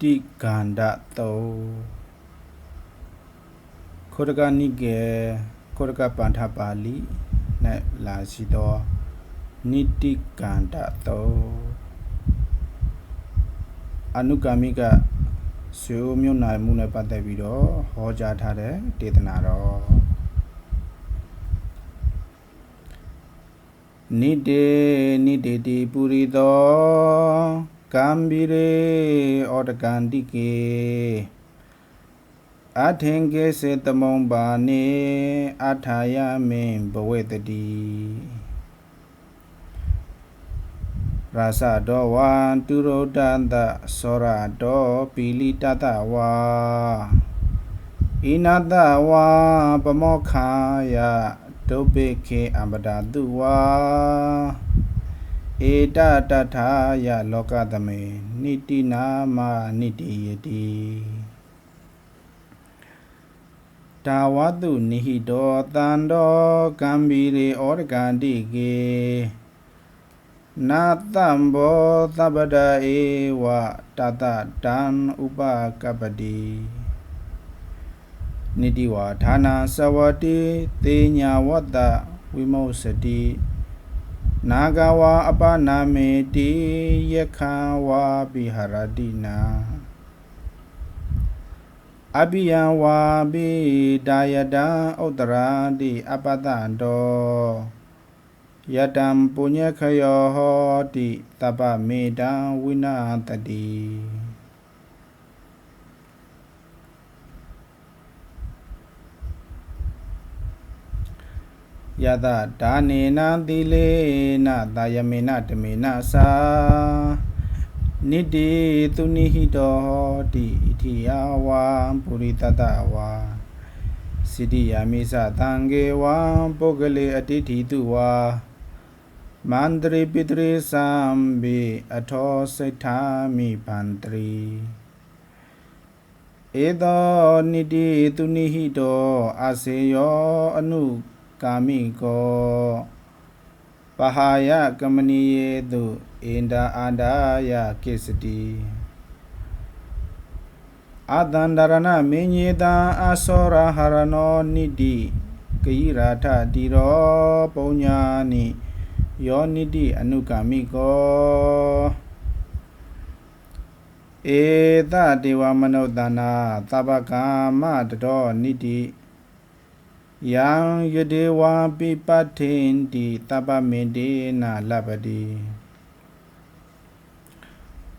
တိကန္ဒတောခောဒကနိကေခောဒကပန္ထပါဠိ၌လာရှိသောနိတိကန္ဒတောအနုကာမိကဆွေမျိုးမြို့နိုင်မှုနဲ့ပတ်သက်ပြီးတော့ဟောကြားထားတဲ့ဒေသနာတော်နိတေနိတေတိပုရိသော ကံဘိရေဩတကန္တိကေအထင်ကေစေတမုံပါနေအထာယမေဘဝေတတိရာဇတောဝံတုရောတန္တသောရတောပိလိတတဝါဣနတဝါပမောခာယဒုပိခေအမဒတုဝါ ဧတတထာယလောကသမေနိတိနာမနိတိယတိတာဝတုနိဟိတောတန္တောကံဘီရေဩရကန္တိကေနာတံဘောသဗ္ဗဒဧဝတတတံဥပကပတိနိတိဝါဌာနာသဝတိတေညာဝတ္တဝိမုစတိ နာဂဝါအပနာမေတိယခံဝါပိဟရတိနာအပိယံဝါပိဒါယတံဥတ္တရာတိအပတံတောယတံပုညခယောဟောတိတပ္ပမေတံဝိနာတတိ ယတဒါနေနသီလေနတာယမေနတမေနသာနိတိသူနိဟိတောတိဣတိယဝံပုရိတတဝါစိတိယမိသတံကေဝံပုဂ္ဂလေအတိတိတုဝါမန္တရိပိတရိသံဘိအထောစိတ်ထာမိပန္တရိဧသောနိတိသူနိဟိတောအာစေယောအနု ကာမိကောပဟာယကမဏီယေတုဣန္ဒာအာဒာယကိစ္စတိအတန္တရဏမင်းကြီးတံအသောရဟရနောနိတိကိရာထတိရောပုံညာနိယောနိတိအနုကာမိကောဧတတေဝမနုဿနာသဗ္ဗကာမတတော်နိတိ ယံယဒေဝံပိပတ္ထိန်တိတပ္ပမေတေနာလပတိ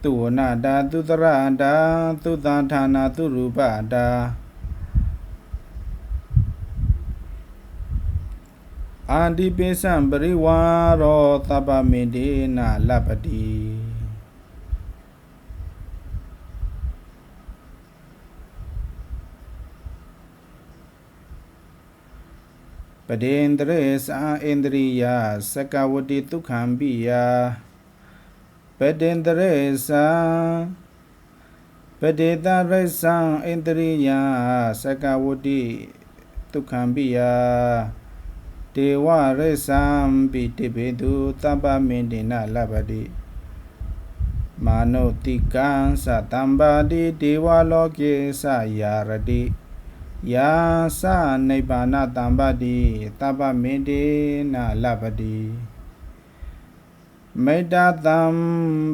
သူဝနာတာသူတရတာသူသံဌာနာသူရူပတာအာတိပိစံပရိဝါရောတပ္ပမေတေနာလပတိ ပဒေန္တရေသာဣန္ဒရိယစကဝတိဒုက္ခံပိယပဒေန္တရေသာပဒေတရသံဣန္ဒရိယစကဝတိဒုက္ခံပိယဒေဝရသံပိတိဘေတုသဗ္ဗမင်တေနလဗ္ဗတိမာနုတိကံသတံပါတိဒေဝလောကေသယာရတိ ယာသနိဗ္ဗာနတံပတိတပ္ပမေတေနာလပတိမေတ္တာတံ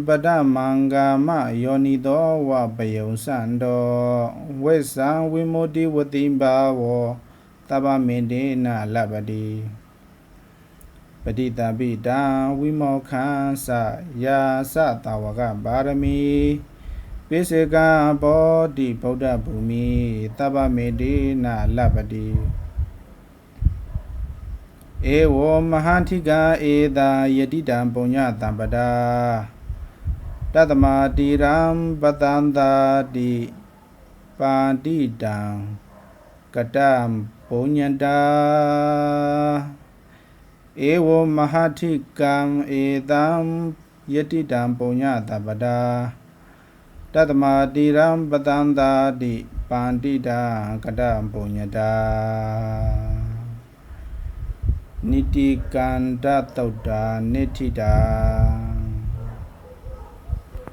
ပဒမံဂမယောနိသောဝပယုံစံတော်ဝိသံဝိမု ति ဝတိဘာဝတပ္ပမေတေနာလပတိပတိတပိတံဝိမောခံသယာသတဝကပါရမီ ပိစေကဘောတိဗုဒ္ဓဘူမိတပ္ပမေတိနာလပတိဧဝမဟာထိကာဧတာယတိတံပုညတံပဒာတတမတိရံပတန္တာတိပါတိတံကတံပုညတာဧဝမဟာထိကံဧတံယတိတံပုညတံပဒာ တတမတိရံပတန္တာတိပန္တိတာကတံပုညတာနိတိကန္တတုတ်တာနိဋ္ဌိတာ